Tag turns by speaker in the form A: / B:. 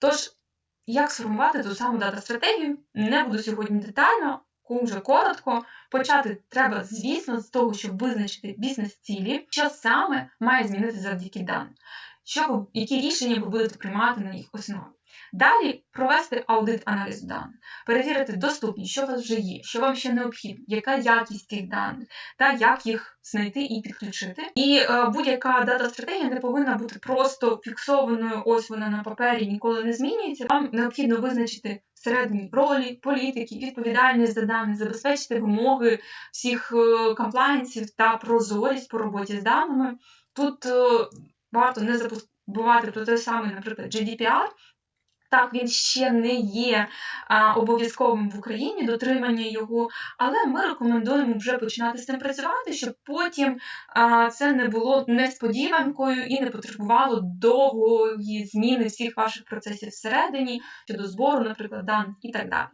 A: Тож, як сформувати ту саму дата-стратегію, не буду сьогодні детально, дуже коротко. Почати треба, звісно, з того, щоб визначити бізнес-цілі, що саме має змінити завдяки даним, що які рішення ви будете приймати на їх основі. Далі провести аудит аналізу даних, перевірити доступність, що у вас вже є, що вам ще необхідно, яка якість тих даних, та як їх знайти і підключити. І е, будь-яка дата-стратегія не повинна бути просто фіксованою, ось вона на папері ніколи не змінюється. Вам необхідно визначити всередині ролі, політики, відповідальність за дані, забезпечити вимоги всіх комплайнсів комплаєнсів та прозорість по роботі з даними. Тут е, варто не забувати про той самий, наприклад, GDPR. Так, він ще не є обов'язковим в Україні дотримання його, але ми рекомендуємо вже починати з цим працювати, щоб потім а, це не було несподіванкою і не потребувало довгої зміни всіх ваших процесів всередині щодо збору, наприклад, даних і так далі.